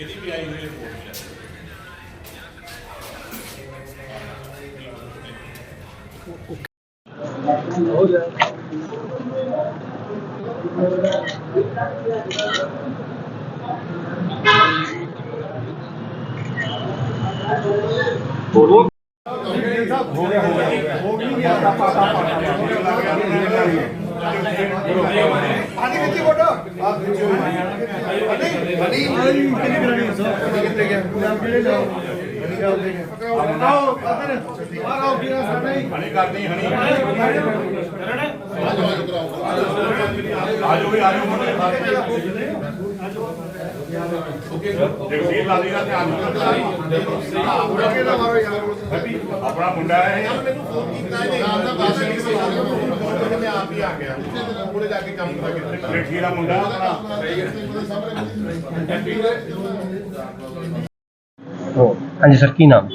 ਇਹਦੀ ਵੀ ਆਈ ਹੋਈ ਰਿਪੋਰਟ ਹੈ ਹਣੀ ਕਰਨੀ ਹਣੀ ਆਜੋ ਵੀ ਆਜੋ ਮੁੰਡੇ ਜਗਸੀਰ ਲਾਲੀ ਦਾ ਧਿਆਨ ਆਪਣਾ ਮੁੰਡਾ ਹੈ ਇਹ। ਮੈਨੂੰ ਫੋਨ ਕੀਤਾ ਇਹਨੇ ਨਾਲ ਦਾ ਬਾਅਦ ਵਿੱਚ ਮੈਂ ਆਪ ਹੀ ਆ ਗਿਆ ਉਹਨੇ ਜਾ ਕੇ ਕੰਮ ਕਰਾ ਕੇ ਰੇਠੀ ਦਾ ਮੁੰਡਾ ਆਪਣਾ ਹਾਂਜੀ ਸਰ ਕੀ ਨਾਮ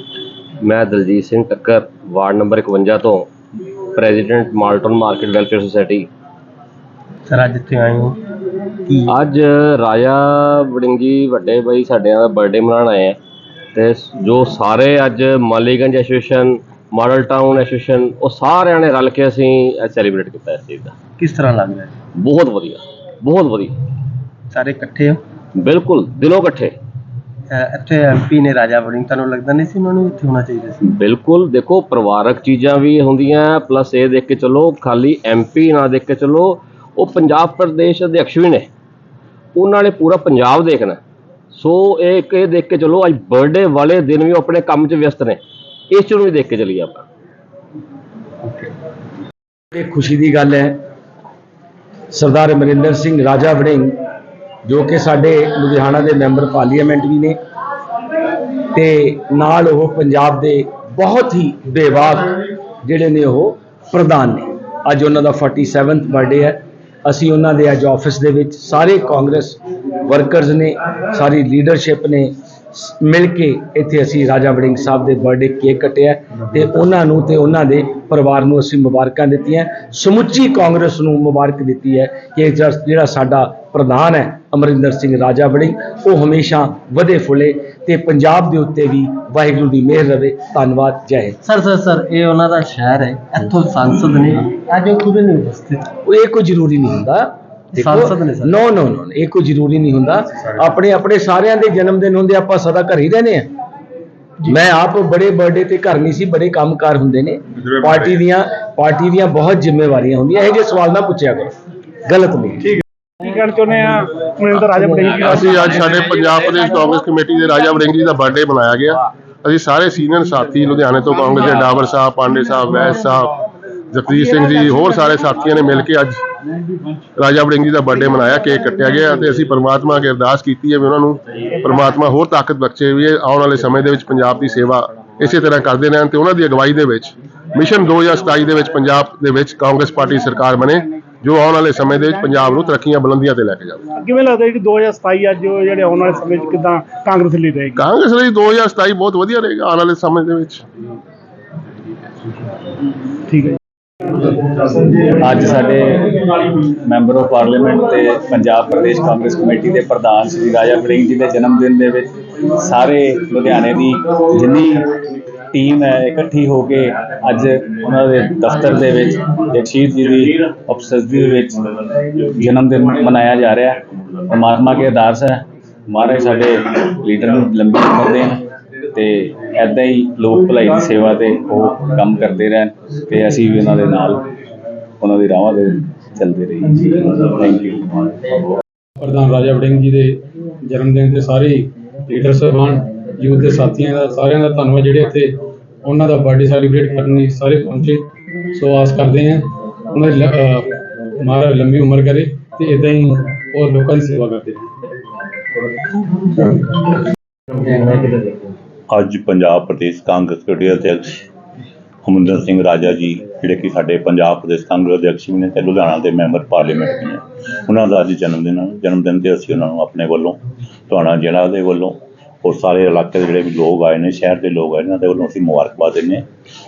ਮੈਂ ਦਲਜੀਤ ਸਿੰਘ ਟੱਕਰ ਵਾਰਡ ਨੰਬਰ 51 ਤੋਂ president Malton market welfare society sir ਅੱਜ ਇੱਥੇ ਆਏ ਹੋ ਅੱਜ ਰਾਜਾ ਵੜਿੰਗ ਵੱਡੇ ਬਾਈ ਸਾਡਿਆਂ ਦਾ ਬਰਥਡੇ ਮਨਾਉਣ ਆਏ ਆ ਤੇ ਜੋ ਸਾਰੇ ਅੱਜ Maliganj association model town association ਉਹ ਸਾਰਿਆਂ ਨੇ ਰਲ ਕੇ ਅਸੀਂ ਸੈਲੀਬ੍ਰੇਟ ਕੀਤਾ ਇਸ ਚੀਜ਼ ਦਾ। ਕਿਸ ਤਰ੍ਹਾਂ ਲੱਗ ਰਿਹਾ? ਹੈ? ਬਹੁਤ ਵਧੀਆ ਬਹੁਤ ਵਧੀਆ। ਸਾਰੇ ਇਕੱਠੇ ਹੋ? ਬਿਲਕੁਲ ਦਿਲੋਂ ਇਕੱਠੇ। ਅਹ ਇੱਥੇ ਐਮਪੀ ਨੇ ਰਾਜਾ ਵੜਿੰਗ ਤੁਹਾਨੂੰ ਲੱਗਦਾ ਨਹੀਂ ਸੀ ਉਹਨਾਂ ਨੂੰ ਇੱਥੇ ਹੋਣਾ ਚਾਹੀਦਾ ਸੀ? ਬਿਲਕੁਲ ਦੇਖੋ ਪਰਿਵਾਰਕ ਚੀਜ਼ਾਂ ਵੀ ਹੁੰਦੀਆਂ ਪਲੱਸ ਇਹ ਦੇਖ ਕੇ ਚਲੋ ਖਾਲੀ ਐਮਪੀ ਨਾ ਦੇਖ ਕੇ ਚਲੋ ਉਹ ਪੰਜਾਬ ਪ੍ਰਦੇਸ਼ ਅਧਿਕਸ਼ ਵੀ ਨੇ। ਉਹਨਾਂ ਨੇ ਪੂਰਾ ਪੰਜਾਬ ਦੇਖਣਾ। ਸੋ ਇਹ ਇੱਕ ਇਹ ਦੇਖ ਕੇ ਚਲੋ, ਅੱਜ ਬਰਥਡੇ ਵਾਲੇ ਦਿਨ ਵੀ ਉਹ ਆਪਣੇ ਕੰਮ 'ਚ ਵਿਅਸਤ ਨੇ। ਇਸ ਚੀਜ਼ ਨੂੰ ਵੀ ਦੇਖ ਕੇ ਚਲੀਏ ਆਪਾਂ। ਇਹ ਖੁਸ਼ੀ ਦੀ ਗੱਲ ਹੈ, ਸਰਦਾਰ ਅਮਰਿੰਦਰ ਸਿੰਘ ਰਾਜਾ ਵੜਿੰਗ, ਜੋ ਕਿ ਸਾਡੇ ਲੁਧਿਆਣਾ ਦੇ ਮੈਂਬਰ ਪਾਰਲੀਮੈਂਟ ਵੀ ਨੇ, ਤੇ ਨਾਲ ਉਹ ਪੰਜਾਬ ਦੇ ਬਹੁਤ ਹੀ ਬੇਵਾਕ ਜਿਹੜੇ ਨੇ ਉਹ ਪ੍ਰਧਾਨ ਨੇ। ਅੱਜ ਉਹਨਾਂ ਦਾ 47th ਬਰਥਡੇ ਹੈ। ਅਸੀਂ ਉਹਨਾਂ ਦੇ ਅੱਜ ਆਫਿਸ ਦੇ ਵਿੱਚ ਸਾਰੇ ਕਾਂਗਰਸ ਵਰਕਰਸ ਨੇ ਸਾਰੀ ਲੀਡਰਸ਼ਿਪ ਨੇ ਮਿਲ ਕੇ ਇੱਥੇ ਅਸੀਂ ਰਾਜਾ ਵੜਿੰਗ ਸਾਹਿਬ ਦੇ ਬਰਥਡੇ ਕੇਕ ਕੱਟਿਆ ਤੇ ਉਹਨਾਂ ਨੂੰ ਤੇ ਉਹਨਾਂ ਦੇ ਪਰਿਵਾਰ ਨੂੰ ਅਸੀਂ ਮੁਬਾਰਕਾਂ ਦਿੱਤੀਆਂ। ਸਮੁੱਚੀ ਕਾਂਗਰਸ ਨੂੰ ਮੁਬਾਰਕ ਦਿੱਤੀ ਹੈ ਕਿ ਜਿਹੜਾ ਸਾਡਾ ਪ੍ਰਧਾਨ ਹੈ ਅਮਰਿੰਦਰ ਸਿੰਘ ਰਾਜਾ ਵੜਿੰਗ ਉਹ ਹਮੇਸ਼ਾ ਵਧੇ ਫੁੱਲੇ ਤੇ ਪੰਜਾਬ ਦੇ ਉੱਤੇ ਵੀ ਵਾਹਿਗੁਰੂ ਦੀ ਮਿਹਰ ਰਵੇ। ਧੰਨਵਾਦ ਜੈ ਹਿੰਦ। ਸਰ ਸਰ ਸਰ ਇਹ ਉਹਨਾਂ ਦਾ ਸ਼ਹਿਰ ਹੈ। ਇੱਥੋਂ ਸੰਸਦ ਨੇ। ਅੱਜ ਉਹ ਖੁਦ ਨਹੀਂ ਉਪਸਥਿਤ। ਉਹ ਇਹ ਕੋਈ ਜ਼ਰੂਰੀ ਨਹੀਂ ਹੁੰਦਾ। ਸੰਸਦ ਨੇ ਸਰ। ਨੋ ਨੋ ਨੋ ਇਹ ਕੋਈ ਜ਼ਰੂਰੀ ਨਹੀਂ ਹੁੰਦਾ। ਆਪਣੇ ਆਪਣੇ ਸਾਰਿਆਂ ਦੇ ਜਨਮ ਦਿਨ ਹੁੰਦੇ ਆਪਾਂ ਸਦਾ ਘਰ ਹੀ ਰਹਿੰਦੇ ਆ ਮੈਂ ਆਪ ਬੜੇ ਬਰਥਡੇ ਤੇ ਘਰ ਨਹੀਂ ਸੀ ਬੜੇ ਕੰਮਕਾਰ ਹੁੰਦੇ ਨੇ। ਪਾਰਟੀ ਦੀਆਂ ਪਾਰਟੀ ਦੀਆਂ ਬਹੁਤ ਜ਼ਿੰਮੇਵਾਰੀਆਂ ਹੁੰਦੀਆਂ। ਇਹ ਜੇ ਸਵਾਲ ਨਾ ਪੁੱਛਿਆ ਕਰੋ। ਗਲਤ ਨਹੀਂ। ਕੀ ਕਹਿਣਾ ਚਾਹੁੰਦੇ ਆ? ਮਨਿੰਦਰ ਰਾਜਾ ਦਾ ਅਸੀਂ ਅੱਜ ਸਾਡੇ ਪੰਜਾਬ ਪ੍ਰਦੇਸ਼ ਕਾਂਗਰਸ ਕਮੇਟੀ ਦੇ ਰਾਜਾ ਵੜਿੰਗ ਜੀ ਦਾ ਬਰਥਡੇ ਮਨਾਇਆ ਗਿਆ। ਅਸੀਂ ਸਾਰੇ ਸੀਨੀਅਰ ਸਾਥੀ ਲੁਧਿਆਣੇ ਤੋਂ ਕਾਂਗਰਸ ਦੇ ਡਾਵਰ ਸਾਹਿਬ ਪਾਂਡੇ ਸਾਹਿਬ ਵੈਸ ਸਾਹਿਬ ਜਗਦੀਸ਼ ਸਿੰਘ ਜੀ ਹੋਰ ਸਾਰੇ ਸਾਥੀਆਂ ਨੇ ਮਿਲ ਕੇ ਅੱਜ ਰਾਜਾ ਵੜਿੰਗ ਜੀ ਦਾ ਬਰਥਡੇ ਮਨਾਇਆ ਕੇਕ ਕੱਟਿਆ ਗਿਆ ਤੇ ਅਸੀਂ ਪ੍ਰਮਾਤਮਾ ਅੱਗੇ ਅਰਦਾਸ ਕੀਤੀ ਹੈ ਵੀ ਉਹਨਾਂ ਨੂੰ ਪ੍ਰਮਾਤਮਾ ਹੋਰ ਤਾਕਤ ਬਖਸ਼ੇ ਵੀ ਆਉਣ ਵਾਲੇ ਸਮੇਂ ਦੇ ਵਿੱਚ ਪੰਜਾਬ ਦੀ ਸੇਵਾ ਇਸੇ ਤਰ੍ਹਾਂ ਕਰਦੇ ਰਹਿਣ ਤੇ ਉਹਨਾਂ ਦੀ ਅਗਵਾਈ ਦੇ ਵਿੱਚ ਮਿਸ਼ਨ 2027 ਦੇ ਵਿੱਚ ਪੰਜਾਬ ਦੇ ਵਿੱਚ ਕਾਂਗਰਸ ਪਾਰਟੀ ਸਰਕਾਰ ਬਣੇ ਜੋ ਆਉਣ ਵਾਲੇ ਸਮੇਂ ਦੇ ਵਿੱਚ ਪੰਜਾਬ ਨੂੰ ਤਰੱਕੀਆਂ ਬੁਲੰਦੀਆਂ ਤੇ ਲੈ ਕੇ ਜਾਵੇ। ਕਿਵੇਂ ਲੱਗਦਾ ਜੀ 2027 ਅੱਜ ਜਿਹੜੇ ਆਉਣ ਵਾਲੇ ਸਮੇਂ 'ਚ ਕਿਦਾਂ ਕਾਂਗਰਸ ਲਈ ਰਹੇਗੀ ਕਾਂਗਰਸ ਲਈ 2027 ਬਹੁਤ ਵਧੀਆ ਰਹੇਗਾ ਆਉਣ ਵਾਲੇ ਸਮੇਂ ਦੇ ਵਿੱਚ। ਠੀਕ ਹੈ ਅੱਜ ਸਾਡੇ ਮੈਂਬਰ ਆਫ ਪਾਰਲੀਮੈਂਟ ਤੇ ਪੰਜਾਬ ਪ੍ਰਦੇਸ਼ ਕਾਂਗਰਸ ਕਮੇਟੀ ਦੇ ਪ੍ਰਧਾਨ ਸ੍ਰੀ ਰਾਜਾ ਵੜਿੰਗ ਜੀ ਦੇ ਜਨਮ ਦਿਨ ਦੇ ਵਿੱਚ ਸਾਰੇ ਲੁਧਿਆਣੇ ਦੀ ਜਿੰਨੀ ਟੀਮ ਹੈ ਇਕੱਠੀ ਹੋ ਕੇ ਅੱਜ ਉਹਨਾਂ ਦੇ ਦਫ਼ਤਰ ਦੇ ਵਿੱਚ, ਜਗਸ਼ੀਰ ਜੀ ਦੀ ਉਪਸਥਿਤੀ ਦੇ ਵਿੱਚ ਜਨਮ ਦਿਨ ਮਨਾਇਆ ਜਾ ਰਿਹਾ ਹੈ। ਪਰਮਾਤਮਾ ਕੇ ਅਰਦਾਸ ਹੈ ਮਹਾਰਾਜ ਸਾਡੇ ਲੀਡਰ ਨੂੰ ਲੰਬੀ ਉਮਰ ਦੇਣ। ਤੇ ਐਦਾਂ ਹੀ ਲੋਕ ਭਲਾਈ ਦੀ ਸੇਵਾ ਤੇ ਉਹ ਕੰਮ ਕਰਦੇ ਰਹਿਣ ਤੇ ਅਸੀਂ ਵੀ ਉਹਨਾਂ ਦੇ ਨਾਲ ਉਹਨਾਂ ਦੀ ਰਾਹਾਂ ਤੇ ਚੱਲਦੇ ਰਹੀਏ। ਥੈਂਕ ਯੂ ਪ੍ਰਧਾਨ ਰਾਜਾ ਵੜਿੰਗ ਜੀ ਦੇ ਜਨਮ ਦਿਨ ਤੇ ਸਾਰੇ ਲੀਡਰ ਸਾਹਿਬਾਨ ਯੂਥ ਦੇ ਸਾਥੀਆਂ ਦਾ ਸਾਰਿਆਂ ਦਾ ਧੰਨਵਾਦ ਜਿਹੜੇ ਇੱਥੇ ਉਹਨਾਂ ਦਾ ਬਰਥਡੇ ਸੈਲੀਬ੍ਰੇਟ ਕਰਨ ਲਈ ਸਾਰੇ ਪਹੁੰਚੇ। ਸੋ ਆਸ ਕਰਦੇ ਹਾਂ ਉਹਨਾਂ ਦੀ ਮਹਾਰਾਜ ਲੰਬੀ ਉਮਰ ਕਰੇ ਤੇ ਇਦਾਂ ਹੀ ਹੋਰ ਲੋਕਾਂ ਦੀ ਸੇਵਾ ਕਰਦੇ ਰਹੇ ਅੱਜ ਪੰਜਾਬ ਪ੍ਰਦੇਸ਼ ਕਾਂਗਰਸ ਕਮੇਟੀ ਦੇ ਅਧਿਕਸ਼ ਅਮਰਿੰਦਰ ਸਿੰਘ ਰਾਜਾ ਜੀ, ਜਿਹੜੇ ਕਿ ਸਾਡੇ ਪੰਜਾਬ ਪ੍ਰਦੇਸ਼ ਕਾਂਗਰਸ ਅਧਿਕਸ਼ ਵੀ ਨੇ ਤੇ ਲੁਧਿਆਣਾ ਦੇ ਮੈਂਬਰ ਪਾਰਲੀਮੈਂਟ ਵੀ ਨੇ, ਉਹਨਾਂ ਦਾ ਅੱਜ ਜਨਮ ਦਿਨ ਹੈ ਜਨਮ ਦਿਨ ਤੇ ਅਸੀਂ ਉਹਨਾਂ ਨੂੰ ਆਪਣੇ ਵੱਲੋਂ, ਤੁਹਾਡਾ ਜ਼ਿਲ੍ਹਾ ਦੇ ਵੱਲੋਂ ਔਰ ਸਾਰੇ ਇਲਾਕੇ ਦੇ ਜਿਹੜੇ ਵੀ ਲੋਕ ਆਏ ਨੇ, ਸ਼ਹਿਰ ਦੇ ਲੋਕ ਆਏ ਨੇ, ਉਹਨਾਂ ਦੇ ਵੱਲੋਂ ਅਸੀਂ ਮੁਬਾਰਕਬਾਦ ਦਿੰਦੇ ਹਾਂ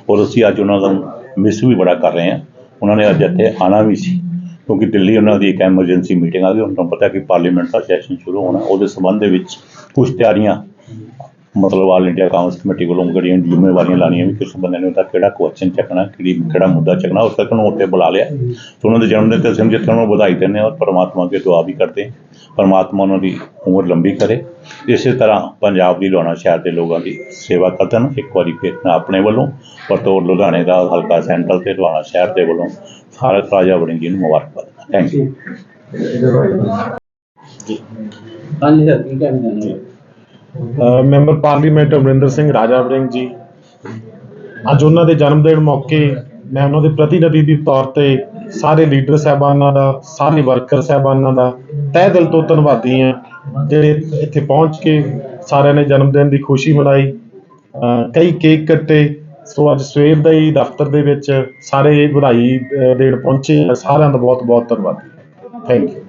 ਔਰ ਅਸੀਂ ਅੱਜ ਉਹਨਾਂ ਦਾ ਮਿਸ ਵੀ ਬੜਾ ਕਰ ਰਹੇ ਹਾਂ। ਉਹਨਾਂ ਨੇ ਅੱਜ ਇੱਥੇ ਆਣਾ ਵੀ ਸੀ, ਕਿਉਂਕਿ ਦਿੱਲੀ ਉਹਨਾਂ ਦੀ ਇੱਕ ਐਮਰਜੈਂਸੀ ਮੀਟਿੰਗ ਆ ਗਈ ਉਹਨਾਂ ਨੂੰ ਪਤਾ ਕਿ ਪਾਰਲੀਮੈਂਟ ਦਾ ਸੈਸ਼ਨ ਸ਼ੁਰੂ ਹੋਣਾ, ਉਹਦੇ ਸੰਬੰਧ ਦੇ ਵਿੱਚ ਕੁਝ ਤਿਆਰੀਆਂ ਮਤਲਬ ਆਲ ਇੰਡੀਆ ਕਾਂਗਰਸ ਕਮੇਟੀ ਵੱਲੋਂ ਜਿਹੜੀਆਂ ਜ਼ਿੰਮੇਵਾਰੀਆਂ ਲਾਣੀਆਂ ਵੀ ਕਿਸ ਬੰਦੇ ਨੇ ਉਹਦਾ ਕਿਹੜਾ ਕੁਐਸਚਨ ਚੱਕਣਾ, ਕਿਹੜੀ ਕਿਹੜਾ ਮੁੱਦਾ ਚੱਕਣਾ, ਉਸ ਤੱਕ ਨੂੰ ਉੱਤੇ ਬੁਲਾ ਲਿਆ। ਤੇ ਉਹਨਾਂ ਦੇ ਜਨਮ ਦਿਨ ਤੇ ਅਸੀਂ ਜਿੱਥੇ ਉਹਨਾਂ ਨੂੰ ਵਧਾਈ ਦਿੰਦੇ ਹਾਂ ਔਰ ਪਰਮਾਤਮਾ ਅੱਗੇ ਦੁਆ ਵੀ ਕਰਦੇ ਪਰਮਾਤਮਾ ਉਹਨਾਂ ਦੀ ਉਮਰ ਲੰਬੀ ਕਰੇ। ਇਸੇ ਤਰ੍ਹਾਂ ਪੰਜਾਬ ਦੀ ਲੁਧਿਆਣਾ ਸ਼ਹਿਰ ਦੇ ਲੋਕਾਂ ਦੀ ਸੇਵਾ ਕਰਨ ਇੱਕ ਵਾਰੀ ਫਿਰ ਆਪਣੇ ਵੱਲੋਂ ਔਰ ਤੋਂ ਲੁਧਿਆਣੇ ਦਾ ਹਲਕਾ ਸੈਂਟਰਲ ਤੇ ਲੁਧਿਆਣਾ ਸ਼ਹਿਰ ਦੇ ਵੱਲੋਂ ਸਾਰੇ ਰਾਜਾ ਵੜਿੰਗ ਜੀ ਨੂੰ ਮੁਬਾਰਕਬਾਦ। ਥੈਂਕ ਯੂ ਹਾਂਜੀ, ਸਰ, ਕੀ ਕਹਿਣਾ ਚਾਹੁੰਦੇ ਮੈਂਬਰ ਪਾਰਲੀਮੈਂਟ ਅਮਰਿੰਦਰ ਸਿੰਘ ਰਾਜਾ ਵਰਿੰਗ ਜੀ। ਅੱਜ ਉਹਨਾਂ ਦੇ ਜਨਮ ਦਿਨ ਮੌਕੇ ਮੈਂ ਉਹਨਾਂ ਦੇ ਪ੍ਰਤੀਨਿਧੀ ਦੇ ਤੌਰ ਤੇ ਸਾਰੇ ਲੀਡਰ ਸਾਹਿਬਾਨਾਂ ਦਾ ਸਾਰੇ ਵਰਕਰ ਸਾਹਿਬਾਨਾਂ ਦਾ ਤਹਿ ਦਿਲ ਤੋਂ ਧੰਨਵਾਦੀ ਹਾਂ ਜਿਹੜੇ ਇੱਥੇ ਪਹੁੰਚ ਕੇ ਸਾਰਿਆਂ ਨੇ ਜਨਮ ਦਿਨ ਦੀ ਖੁਸ਼ੀ ਮਨਾਈ। ਅ, ਕਈ ਕੇਕ ਕੱਟੇ। ਸੋ ਅੱਜ ਸਵੇਰ ਦਾ ਹੀ ਦਫ਼ਤਰ ਦੇ ਵਿੱਚ ਸਾਰੇ ਵਧਾਈ ਦੇਣ ਪਹੁੰਚੇ ਸਾਰਿਆਂ ਦਾ ਬਹੁਤ ਬਹੁਤ ਧੰਨਵਾਦ। Thank you